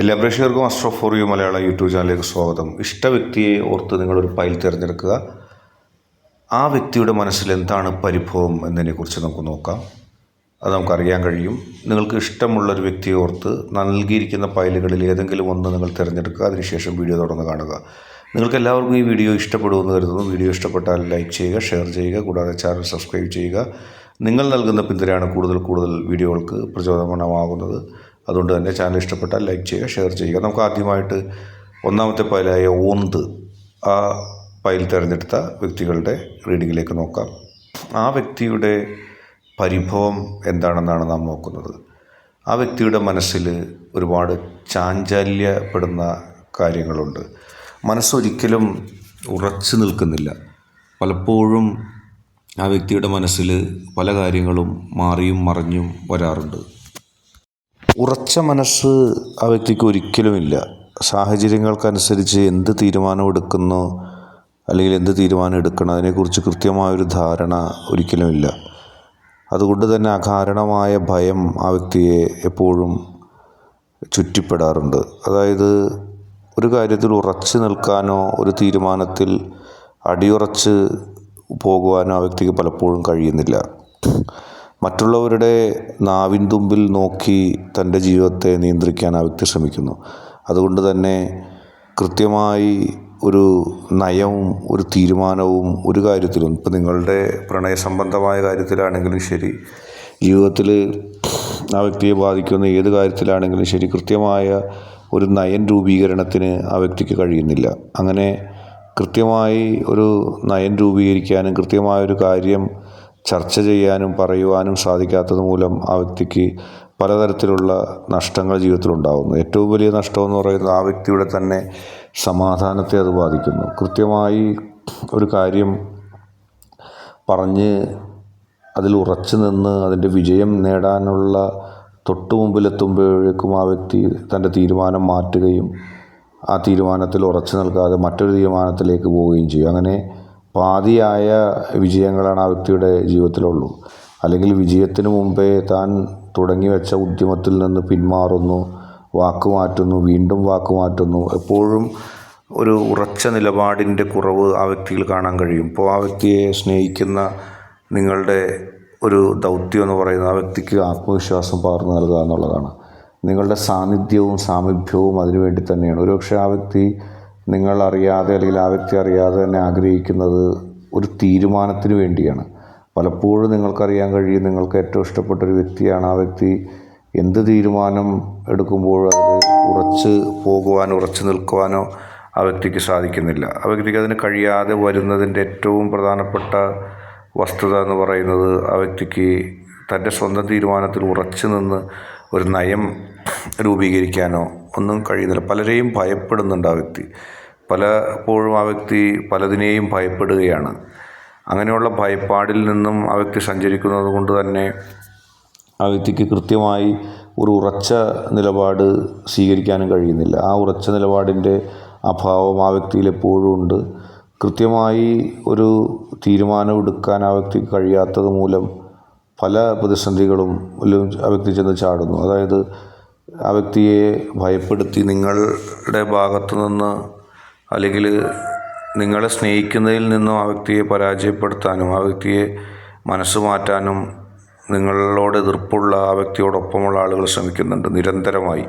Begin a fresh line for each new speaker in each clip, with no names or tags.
എല്ലാ പ്രേക്ഷകർക്കും astro for you മലയാള യൂട്യൂബ് ചാനലിലേക്ക് സ്വാഗതം. ഇഷ്ട വ്യക്തിയെ ഓർത്ത് നിങ്ങളൊരു ഫയൽ തിരഞ്ഞെടുക്കുക. ആ വ്യക്തിയുടെ മനസ്സിൽ എന്താണ് പരിഭവം എന്നതിനെക്കുറിച്ച് നമുക്ക് നോക്കാം. അത് നമുക്കറിയാൻ കഴിയും. നിങ്ങൾക്ക് ഇഷ്ടമുള്ളൊരു വ്യക്തിയെ ഓർത്ത് നൽകിയിരിക്കുന്ന ഫയലുകളിൽ ഏതെങ്കിലും ഒന്ന് നിങ്ങൾ തിരഞ്ഞെടുക്കുക. അതിനുശേഷം വീഡിയോ തുടർന്ന് കാണുക. നിങ്ങൾക്ക് എല്ലാവർക്കും ഈ വീഡിയോ ഇഷ്ടപ്പെടുമെന്ന് കരുതുന്നു. വീഡിയോ ഇഷ്ടപ്പെട്ടാൽ ലൈക്ക് ചെയ്യുക ഷെയർ ചെയ്യുക കൂടാതെ ചാനൽ സബ്സ്ക്രൈബ് ചെയ്യുക. നിങ്ങൾ നൽകുന്ന പിന്തുണയാണ് കൂടുതൽ കൂടുതൽ വീഡിയോകൾക്ക് പ്രചോദനമാകുന്നത്. അതുകൊണ്ട് തന്നെ ചാനൽ ഇഷ്ടപ്പെട്ടാൽ ലൈക്ക് ചെയ്യുക ഷെയർ ചെയ്യുക. നമുക്ക് ആദ്യമായിട്ട് ഒന്നാമത്തെ പൈലായ ഓന്ത് ആ പൈൽ തിരഞ്ഞെടുത്ത വ്യക്തികളുടെ റീഡിങ്ങിലേക്ക് നോക്കാം. ആ വ്യക്തിയുടെ പരിഭവം എന്താണെന്നാണ് നാം നോക്കുന്നത്. ആ വ്യക്തിയുടെ മനസ്സിൽ ഒരുപാട് ചാഞ്ചാല്യപ്പെടുന്ന കാര്യങ്ങളുണ്ട്. മനസ്സൊരിക്കലും ഉറച്ചു നിൽക്കുന്നില്ല. പലപ്പോഴും ആ വ്യക്തിയുടെ മനസ്സിൽ പല കാര്യങ്ങളും മാറിയും മറിഞ്ഞും വരാറുണ്ട്. ഉറച്ച മനസ്സ് ആ വ്യക്തിക്ക് ഒരിക്കലുമില്ല. സാഹചര്യങ്ങൾക്കനുസരിച്ച് എന്ത് തീരുമാനമെടുക്കുന്നു അല്ലെങ്കിൽ എന്ത് തീരുമാനം എടുക്കണം അതിനെക്കുറിച്ച് കൃത്യമായൊരു ധാരണ ഒരിക്കലുമില്ല. അതുകൊണ്ട് തന്നെ അകാരണമായ ഭയം ആ വ്യക്തിയെ എപ്പോഴും ചുറ്റിപ്പെടാറുണ്ട്. അതായത് ഒരു കാര്യത്തിൽ ഉറച്ചു നിൽക്കാനോ ഒരു തീരുമാനത്തിൽ അടിയുറച്ച് പോകുവാനോ ആ വ്യക്തിക്ക് പലപ്പോഴും കഴിയുന്നില്ല. മറ്റുള്ളവരുടെ നാവിൻ തുമ്പിൽ നോക്കി തന്റെ ജീവിതത്തെ നിയന്ത്രിക്കാൻ ആ വ്യക്തി ശ്രമിക്കുന്നു. അതുകൊണ്ട് തന്നെ കൃത്യമായി ഒരു നയവും ഒരു തീരുമാനവും ഒരു കാര്യത്തിലും ഇപ്പം നിങ്ങളുടെ പ്രണയസംബന്ധമായ കാര്യത്തിലാണെങ്കിലും ശരി ജീവിതത്തിൽ ആ വ്യക്തിയെ ബാധിക്കുന്ന ഏത് കാര്യത്തിലാണെങ്കിലും ശരി കൃത്യമായ ഒരു നയൻ രൂപീകരണത്തിന് ആ വ്യക്തിക്ക് കഴിയുന്നില്ല. അങ്ങനെ കൃത്യമായി ഒരു നയം രൂപീകരിക്കാനും കൃത്യമായൊരു കാര്യം ചർച്ച ചെയ്യാനും പറയുവാനും സാധിക്കാത്തത് മൂലം ആ വ്യക്തിക്ക് പലതരത്തിലുള്ള നഷ്ടങ്ങൾ ജീവിതത്തിലുണ്ടാകുന്നു ഏറ്റവും വലിയ നഷ്ടമെന്ന് പറയുന്നത് ആ വ്യക്തിയുടെ തന്നെ സമാധാനത്തെ അത് ബാധിക്കുന്നു. കൃത്യമായി ഒരു കാര്യം പറഞ്ഞ് അതിൽ ഉറച്ചു നിന്ന് അതിന്റെ വിജയം നേടാനുള്ള തൊട്ടു മുമ്പിലെത്തുമ്പോഴേക്കും ആ വ്യക്തി തന്റെ തീരുമാനം മാറ്റുകയും ആ തീരുമാനത്തിൽ ഉറച്ചു നിൽക്കാതെ മറ്റൊരു തീരുമാനത്തിലേക്ക് പോവുകയും ചെയ്യും. അങ്ങനെ പാതിയായ വിജയങ്ങളാണ് ആ വ്യക്തിയുടെ ജീവിതത്തിലുള്ളൂ. അല്ലെങ്കിൽ വിജയത്തിന് മുമ്പേ താൻ തുടങ്ങി വെച്ച ഉദ്യമത്തിൽ നിന്ന് പിന്മാറുന്നു വാക്ക് മാറ്റുന്നു വീണ്ടും വാക്ക് മാറ്റുന്നു. എപ്പോഴും ഒരു ഉറച്ച നിലപാടിന്റെ കുറവ് ആ വ്യക്തിയിൽ കാണാൻ കഴിയും. ഇപ്പോൾ ആ വ്യക്തിയെ സ്നേഹിക്കുന്ന നിങ്ങളുടെ ഒരു ദൗത്യം എന്ന് പറയുന്നത് ആ വ്യക്തിക്ക് ആത്മവിശ്വാസം പകർന്നു നൽകുക എന്നുള്ളതാണ്. നിങ്ങളുടെ സാന്നിധ്യവും സാമീപ്യവും അതിനുവേണ്ടി തന്നെയാണ്. ഒരുപക്ഷെ ആ വ്യക്തി നിങ്ങൾ അറിയാതെ അല്ലെങ്കിൽ ആ വ്യക്തി അറിയാതെ തന്നെ ആഗ്രഹിക്കുന്നത് ഒരു തീരുമാനത്തിന് വേണ്ടിയാണ്. പലപ്പോഴും നിങ്ങൾക്കറിയാൻ കഴിയും നിങ്ങൾക്ക് ഏറ്റവും ഇഷ്ടപ്പെട്ട ഒരു വ്യക്തിയാണ് ആ വ്യക്തി. എന്ത് തീരുമാനം എടുക്കുമ്പോഴും അതിൽ ഉറച്ച് പോകുവാനോ ഉറച്ചു നിൽക്കുവാനോ ആ വ്യക്തിക്ക് സാധിക്കുന്നില്ല. ആ വ്യക്തിക്ക് അതിന് കഴിയാതെ വരുന്നതിന്റെ ഏറ്റവും പ്രധാനപ്പെട്ട വസ്തുത എന്ന് പറയുന്നത് ആ വ്യക്തിക്ക് തന്റെ സ്വന്തം തീരുമാനത്തിൽ ഉറച്ചു നിന്ന് ഒരു നയം രൂപീകരിക്കാനോ ഒന്നും കഴിയുന്നില്ല. പലരെയും ഭയപ്പെടുന്നുണ്ട് ആ വ്യക്തി. പലപ്പോഴും ആ വ്യക്തി പലതിനെയും ഭയപ്പെടുകയാണ്. അങ്ങനെയുള്ള ഭയപ്പാടിൽ നിന്നും ആ വ്യക്തി സഞ്ചരിക്കുന്നത് കൊണ്ട് തന്നെ ആ വ്യക്തിക്ക് കൃത്യമായി ഒരു ഉറച്ച നിലപാട് സ്വീകരിക്കാനും കഴിയുന്നില്ല. ആ ഉറച്ച നിലപാടിന്റെ അഭാവം ആ വ്യക്തിയിൽ എപ്പോഴും ഉണ്ട്. കൃത്യമായി ഒരു തീരുമാനമെടുക്കാൻ ആ വ്യക്തിക്ക് കഴിയാത്തത് മൂലം പല പ്രതിസന്ധികളും ആ വ്യക്തി ചെന്ന് ചാടുന്നു. അതായത് ആ വ്യക്തിയെ ഭയപ്പെടുത്തി നിങ്ങളുടെ ഭാഗത്തു നിന്ന് അല്ലെങ്കിൽ നിങ്ങളെ സ്നേഹിക്കുന്നതിൽ നിന്നും ആ വ്യക്തിയെ പരാജയപ്പെടുത്താനും ആ വ്യക്തിയെ മനസ്സ് മാറ്റാനും നിങ്ങളോട് എതിർപ്പുള്ള ആ വ്യക്തിയോടൊപ്പമുള്ള ആളുകൾ ശ്രമിക്കുന്നുണ്ട് നിരന്തരമായി.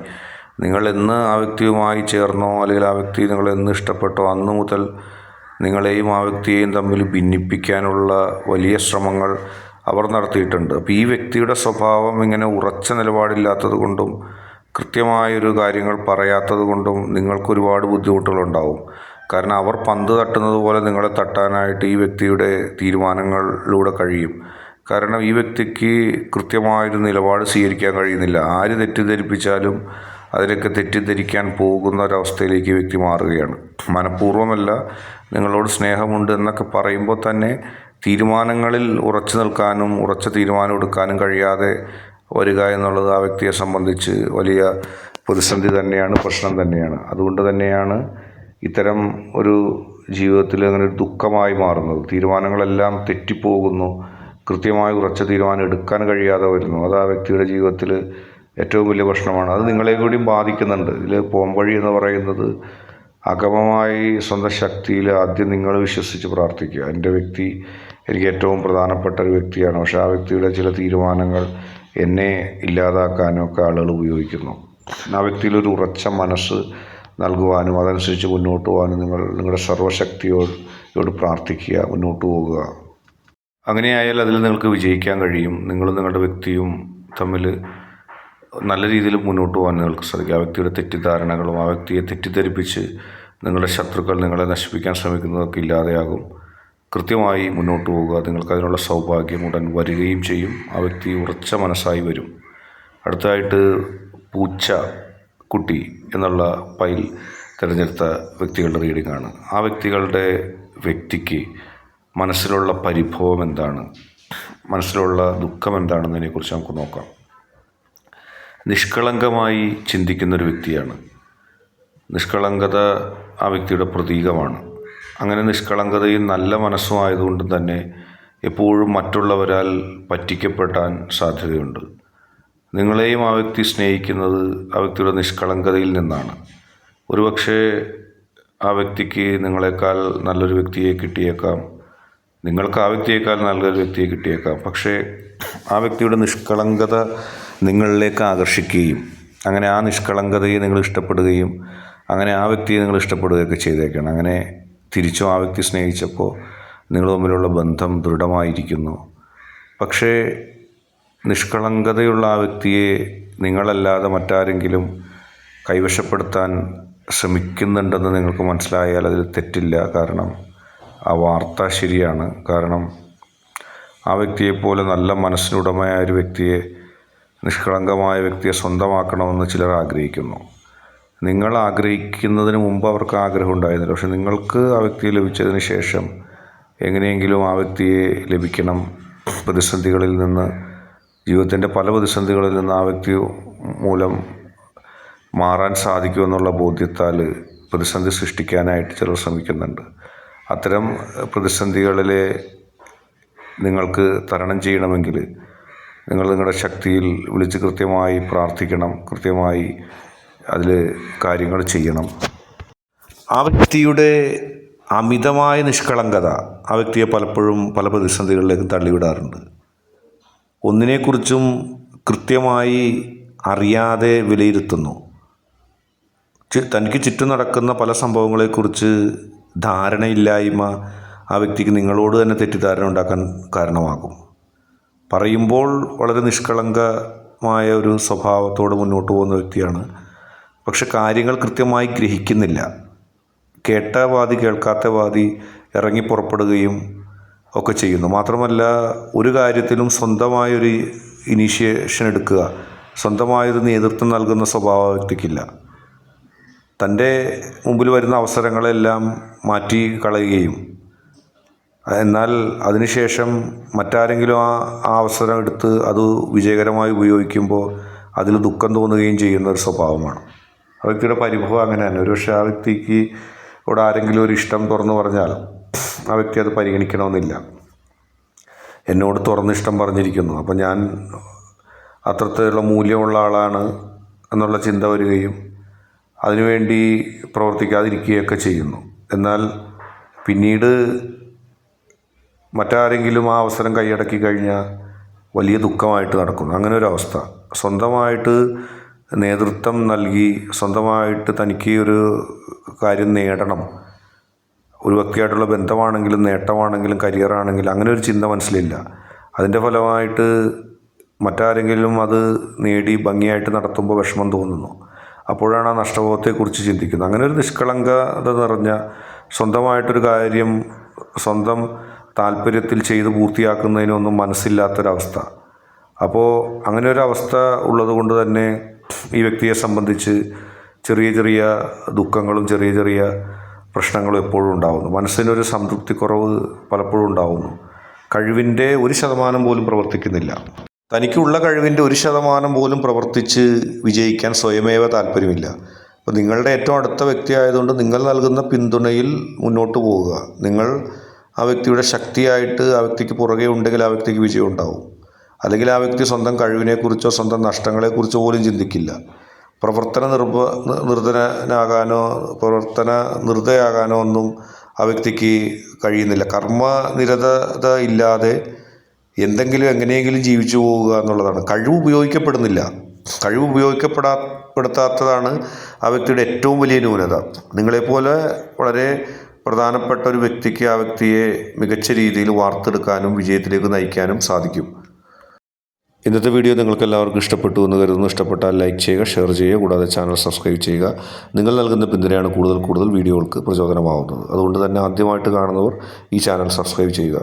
നിങ്ങൾ എന്ന് ആ വ്യക്തിയുമായി ചേർന്നോ അല്ലെങ്കിൽ ആ വ്യക്തി നിങ്ങളെ എന്ന് ഇഷ്ടപ്പെട്ടോ അന്ന് മുതൽ നിങ്ങളെയും ആ വ്യക്തിയെയും തമ്മിൽ ഭിന്നിപ്പിക്കാനുള്ള വലിയ ശ്രമങ്ങൾ അവർ നടത്തിയിട്ടുണ്ട്. അപ്പോൾ ഈ വ്യക്തിയുടെ സ്വഭാവം ഇങ്ങനെ ഉറച്ച നിലപാടില്ലാത്തത് കൊണ്ടും കൃത്യമായൊരു കാര്യങ്ങൾ പറയാത്തത് കൊണ്ടും നിങ്ങൾക്ക് ഒരുപാട് ബുദ്ധിമുട്ടുകളുണ്ടാവും. കാരണം അവർ പന്ത് തട്ടുന്നത് പോലെ നിങ്ങളെ തട്ടാനായിട്ട് ഈ വ്യക്തിയുടെ തീരുമാനങ്ങളിലൂടെ കഴിയും. കാരണം ഈ വ്യക്തിക്ക് കൃത്യമായൊരു നിലപാട് സ്വീകരിക്കാൻ കഴിയുന്നില്ല. ആര് തെറ്റിദ്ധരിപ്പിച്ചാലും അതിലൊക്കെ തെറ്റിദ്ധരിക്കാൻ പോകുന്ന ഒരവസ്ഥയിലേക്ക് വ്യക്തി മാറുകയാണ്. മനഃപൂർവമല്ല നിങ്ങളോട് സ്നേഹമുണ്ട് എന്നൊക്കെ പറയുമ്പോൾ തന്നെ തീരുമാനങ്ങളിൽ ഉറച്ചു നിൽക്കാനും ഉറച്ച തീരുമാനം എടുക്കാനും കഴിയാതെ വരിക എന്നുള്ളത് ആ വ്യക്തിയെ സംബന്ധിച്ച് വലിയ പ്രതിസന്ധി തന്നെയാണ് പ്രശ്നം തന്നെയാണ്. അതുകൊണ്ട് തന്നെയാണ് ഇത്തരം ഒരു ജീവിതത്തിൽ അങ്ങനെ ഒരു ദുഃഖമായി മാറുന്നത്. തീരുമാനങ്ങളെല്ലാം തെറ്റിപ്പോകുന്നു. കൃത്യമായി ഉറച്ച തീരുമാനം എടുക്കാൻ കഴിയാതെ വരുന്നു. അത് ആ വ്യക്തിയുടെ ജീവിതത്തിൽ ഏറ്റവും വലിയ പ്രശ്നമാണ്. അത് നിങ്ങളെ കൂടിയും ബാധിക്കുന്നുണ്ട്. ഇതിൽ പോംവഴി എന്ന് പറയുന്നത് അഗമമായി സ്വന്തം ശക്തിയിൽ ആദ്യം നിങ്ങൾ വിശ്വസിച്ച് പ്രാർത്ഥിക്കുക. എന്റെ വ്യക്തി എനിക്ക് ഏറ്റവും പ്രധാനപ്പെട്ട ഒരു വ്യക്തിയാണ്. പക്ഷേ ആ വ്യക്തിയുടെ ചില തീരുമാനങ്ങൾ എന്നെ ഇല്ലാതാക്കാനൊക്കെ ആളുകൾ ഉപയോഗിക്കുന്നു. ആ വ്യക്തിയിലൊരു ഉറച്ച മനസ്സ് നൽകുവാനും അതനുസരിച്ച് മുന്നോട്ട് പോകാനും നിങ്ങൾ നിങ്ങളുടെ സർവശക്തിയോട് പ്രാർത്ഥിക്കുക മുന്നോട്ട് പോകുക. അങ്ങനെയായാൽ അതിൽ നിങ്ങൾക്ക് വിജയിക്കാൻ കഴിയും. നിങ്ങളും നിങ്ങളുടെ വ്യക്തിയും തമ്മിൽ നല്ല രീതിയിൽ മുന്നോട്ട് പോകാൻ നിങ്ങൾക്ക് സാധിക്കും. ആ വ്യക്തിയുടെ തെറ്റിദ്ധാരണകളും ആ വ്യക്തിയെ തെറ്റിദ്ധരിപ്പിച്ച് നിങ്ങളുടെ ശത്രുക്കൾ നിങ്ങളെ നശിപ്പിക്കാൻ ശ്രമിക്കുന്നതൊക്കെ ഇല്ലാതെയാകും. കൃത്യമായി മുന്നോട്ട് പോവുക നിങ്ങൾക്ക് അതിനുള്ള സൗഭാഗ്യം ഉടൻ വരികയും ചെയ്യും. ആ വ്യക്തി ഉറച്ച മനസ്സായി വരും. അടുത്തതായിട്ട് പൂച്ച കുട്ടി എന്നുള്ള പൈൽ തിരഞ്ഞെടുത്ത വ്യക്തികളുടെ റീഡിംഗ് ആണ്. ആ വ്യക്തികളുടെ വ്യക്തിക്ക് മനസ്സിലുള്ള പരിഭവം എന്താണ്? മനസ്സിലുള്ള ദുഃഖം എന്താണെന്നതിനെക്കുറിച്ച് നമുക്ക് നോക്കാം. നിഷ്കളങ്കമായി ചിന്തിക്കുന്നൊരു വ്യക്തിയാണ്. നിഷ്കളങ്കത ആ വ്യക്തിയുടെ പ്രതീകമാണ്. അങ്ങനെ നിഷ്കളങ്കതയും നല്ല മനസ്സും ആയതുകൊണ്ട് തന്നെ എപ്പോഴും മറ്റുള്ളവരാൽ പറ്റിക്കപ്പെടാൻ സാധ്യതയുണ്ട്. നിങ്ങളെയും ആ വ്യക്തി സ്നേഹിക്കുന്നത് ആ വ്യക്തിയുടെ നിഷ്കളങ്കതയിൽ നിന്നാണ്. ഒരുപക്ഷെ ആ വ്യക്തിക്ക് നിങ്ങളെക്കാൾ നല്ലൊരു വ്യക്തിയെ കിട്ടിയേക്കാം. നിങ്ങൾക്ക് ആ വ്യക്തിയേക്കാൾ നല്ലൊരു വ്യക്തിയെ കിട്ടിയേക്കാം. പക്ഷേ ആ വ്യക്തിയുടെ നിഷ്കളങ്കത നിങ്ങളിലേക്ക് ആകർഷിക്കുകയും അങ്ങനെ ആ നിഷ്കളങ്കതയെ നിങ്ങൾ ഇഷ്ടപ്പെടുകയും അങ്ങനെ ആ വ്യക്തിയെ നിങ്ങൾ ഇഷ്ടപ്പെടുകയൊക്കെ ചെയ്തേക്കണം. അങ്ങനെ തിരിച്ചും ആ വ്യക്തി സ്നേഹിച്ചപ്പോൾ നിങ്ങൾ തമ്മിലുള്ള ബന്ധം ദൃഢമായിരിക്കുന്നു. പക്ഷേ നിഷ്കളങ്കതയുള്ള ആ വ്യക്തിയെ നിങ്ങളല്ലാതെ മറ്റാരെങ്കിലും കൈവശപ്പെടുത്താൻ ശ്രമിക്കുന്നുണ്ടെന്ന് നിങ്ങൾക്ക് മനസ്സിലായാൽ അതിൽ തെറ്റില്ല. കാരണം ആ വാർത്ത ശരിയാണ്. കാരണം ആ വ്യക്തിയെപ്പോലെ നല്ല മനസ്സിനുടമയായ ഒരു വ്യക്തിയെ നിഷ്കളങ്കമായ വ്യക്തിയെ സ്വന്തമാക്കണമെന്ന് ചിലർ ആഗ്രഹിക്കുന്നു. നിങ്ങൾ ആഗ്രഹിക്കുന്നതിന് മുമ്പ് അവർക്ക് ആഗ്രഹം ഉണ്ടായിരുന്നില്ല. പക്ഷെ നിങ്ങൾക്ക് ആ വ്യക്തിയെ ലഭിച്ചതിന് ശേഷം എങ്ങനെയെങ്കിലും ആ വ്യക്തിയെ ലഭിക്കണം. പ്രതിസന്ധികളിൽ നിന്ന് ജീവിതത്തിന്റെ പല പ്രതിസന്ധികളിൽ നിന്ന് ആ വ്യക്തി മൂലം മാറാൻ സാധിക്കുമെന്നുള്ള ബോധ്യത്താൽ പ്രതിസന്ധി സൃഷ്ടിക്കാനായിട്ട് ചിലർ ശ്രമിക്കുന്നുണ്ട്. അത്തരം പ്രതിസന്ധികളിലെ നിങ്ങൾക്ക് തരണം ചെയ്യണമെങ്കിൽ നിങ്ങൾ നിങ്ങളുടെ ശക്തിയിൽ വിളിച്ച് കൃത്യമായി പ്രാർത്ഥിക്കണം. കൃത്യമായി അതിൽ കാര്യങ്ങൾ ചെയ്യണം. ആ വ്യക്തിയുടെ അമിതമായ നിഷ്കളങ്കത ആ വ്യക്തിയെ പലപ്പോഴും പല പ്രതിസന്ധികളിലേക്കും തള്ളിവിടാറുണ്ട്. ഒന്നിനെക്കുറിച്ചും കൃത്യമായി അറിയാതെ വിലയിരുത്തുന്നു. തനിക്ക് ചുറ്റും നടക്കുന്ന പല സംഭവങ്ങളെക്കുറിച്ച് ധാരണയില്ലായ്മ ആ വ്യക്തിക്ക് നിങ്ങളോട് തന്നെ തെറ്റിദ്ധാരണ ഉണ്ടാക്കാൻ കാരണമാകും. പറയുമ്പോൾ വളരെ നിഷ്കളങ്കമായ ഒരു സ്വഭാവത്തോട് മുന്നോട്ട് പോകുന്ന വ്യക്തിയാണ് പക്ഷെ കാര്യങ്ങൾ കൃത്യമായി ഗ്രഹിക്കുന്നില്ല. കേട്ട വാദി കേൾക്കാത്ത വാദി ഇറങ്ങി പുറപ്പെടുകയും ഒക്കെ ചെയ്യുന്നു. മാത്രമല്ല ഒരു കാര്യത്തിലും സ്വന്തമായൊരു ഇനീഷ്യേഷൻ എടുക്കുക സ്വന്തമായൊരു നേതൃത്വം നൽകുന്ന സ്വഭാവ വ്യക്തിക്കില്ല. തന്റെ മുമ്പിൽ വരുന്ന അവസരങ്ങളെല്ലാം മാറ്റി കളയുകയും എന്നാൽ അതിനുശേഷം മറ്റാരെങ്കിലും ആ ആ അവസരം എടുത്ത് അത് വിജയകരമായി ഉപയോഗിക്കുമ്പോൾ അതിൽ ദുഃഖം തോന്നുകയും ചെയ്യുന്ന ഒരു സ്വഭാവമാണ്. ആ വ്യക്തിയുടെ പരിഭവം അങ്ങനെ തന്നെ ഒരു പക്ഷേ ആ വ്യക്തിക്ക് ഇവിടെ ആരെങ്കിലും ഒരു ഇഷ്ടം തുറന്നു പറഞ്ഞാൽ ആ വ്യക്തി അത് പരിഗണിക്കണമെന്നില്ല. എന്നോട് തുറന്ന് ഇഷ്ടം പറഞ്ഞിരിക്കുന്നു. അപ്പം ഞാൻ അത്രത്തിലുള്ള മൂല്യമുള്ള ആളാണ് എന്നുള്ള ചിന്ത വരികയും അതിനുവേണ്ടി പ്രവർത്തിക്കാതിരിക്കുകയൊക്കെ ചെയ്യുന്നു. എന്നാൽ പിന്നീട് മറ്റാരെങ്കിലും ആ അവസരം കൈയടക്കി കഴിഞ്ഞാൽ വലിയ ദുഃഖമായിട്ട് നടക്കുന്നു. അങ്ങനെ ഒരു അവസ്ഥ. സ്വന്തമായിട്ട് നേതൃത്വം നൽകി സ്വന്തമായിട്ട് തനിക്ക് ഒരു കാര്യം നേടണം. ഒരു വ്യക്തിയായിട്ടുള്ള ബന്ധമാണെങ്കിലും നേട്ടമാണെങ്കിലും കരിയറാണെങ്കിലും അങ്ങനെ ഒരു ചിന്ത മനസ്സിലില്ല. അതിന്റെ ഫലമായിട്ട് മറ്റാരെങ്കിലും അത് നേടി ഭംഗിയായിട്ട് നടത്തുമ്പോൾ വിഷമം തോന്നുന്നു. അപ്പോഴാണ് ആ നഷ്ടബോധത്തെക്കുറിച്ച് ചിന്തിക്കുന്നത്. അങ്ങനെ ഒരു നിഷ്കളങ്കത നിറഞ്ഞ സ്വന്തമായിട്ടൊരു കാര്യം സ്വന്തം താല്പര്യത്തിൽ ചെയ്ത് പൂർത്തിയാക്കുന്നതിനൊന്നും മനസ്സില്ലാത്തൊരവസ്ഥ. അപ്പോൾ അങ്ങനെ ഒരു അവസ്ഥ ഉള്ളത് കൊണ്ട് തന്നെ ഈ വ്യക്തിയെ സംബന്ധിച്ച് ചെറിയ ചെറിയ ദുഃഖങ്ങളും ചെറിയ ചെറിയ പ്രശ്നങ്ങളും എപ്പോഴും ഉണ്ടാകുന്നു മനസ്സിനൊരു സംതൃപ്തിക്കുറവ് പലപ്പോഴും ഉണ്ടാകുന്നു കഴിവിന്റെ ഒരു ശതമാനം പോലും പ്രവർത്തിക്കുന്നില്ല. തനിക്കുള്ള കഴിവിന്റെ ഒരു ശതമാനം പോലും പ്രവർത്തിച്ച് വിജയിക്കാൻ സ്വയമേവ താല്പര്യമില്ല. അപ്പോൾ നിങ്ങളുടെ ഏറ്റവും അടുത്ത വ്യക്തി ആയതുകൊണ്ട് നിങ്ങൾ നൽകുന്ന പിന്തുണയിൽ മുന്നോട്ട് പോവുക. നിങ്ങൾ ആ വ്യക്തിയുടെ ശക്തിയായിട്ട് ആ വ്യക്തിക്ക് പുറകെ ഉണ്ടെങ്കിൽ ആ വ്യക്തിക്ക് വിജയം ഉണ്ടാവും. അല്ലെങ്കിൽ ആ വ്യക്തി സ്വന്തം കഴിവിനെക്കുറിച്ചോ സ്വന്തം നഷ്ടങ്ങളെക്കുറിച്ചോ പോലും ചിന്തിക്കില്ല. പ്രവർത്തന നിർഭ നിർധനനാകാനോ പ്രവർത്തന നിർദ്ധയാകാനോ ഒന്നും ആ വ്യക്തിക്ക് കഴിയുന്നില്ല. കർമ്മനിരതത ഇല്ലാതെ എന്തെങ്കിലും എങ്ങനെയെങ്കിലും ജീവിച്ചു പോവുക എന്നുള്ളതാണ്. കഴിവ് ഉപയോഗിക്കപ്പെടുന്നില്ല. കഴിവ് ഉപയോഗിക്കപ്പെടാ പെടുത്താത്തതാണ് ആ വ്യക്തിയുടെ ഏറ്റവും വലിയ ന്യൂനത. നിങ്ങളെപ്പോലെ വളരെ പ്രധാനപ്പെട്ട ഒരു വ്യക്തിക്ക് ആ വ്യക്തിയെ മികച്ച രീതിയിൽ വാർത്തെടുക്കാനും വിജയത്തിലേക്ക് നയിക്കാനും സാധിക്കും. ഇന്നത്തെ വീഡിയോ നിങ്ങൾക്ക് എല്ലാവർക്കും ഇഷ്ടപ്പെട്ടു എന്ന് കരുതുന്നു. ഇഷ്ടപ്പെട്ടാൽ ലൈക്ക് ചെയ്യുക ഷെയർ ചെയ്യുക കൂടാതെ ചാനൽ സബ്സ്ക്രൈബ് ചെയ്യുക. നിങ്ങൾ നൽകുന്ന പിന്തുണയാണ് കൂടുതൽ കൂടുതൽ വീഡിയോകൾക്ക് പ്രചോദനമാവുന്നത്. അതുകൊണ്ട് തന്നെ ആദ്യമായിട്ട് കാണുന്നവർ ഈ ചാനൽ സബ്സ്ക്രൈബ് ചെയ്യുക.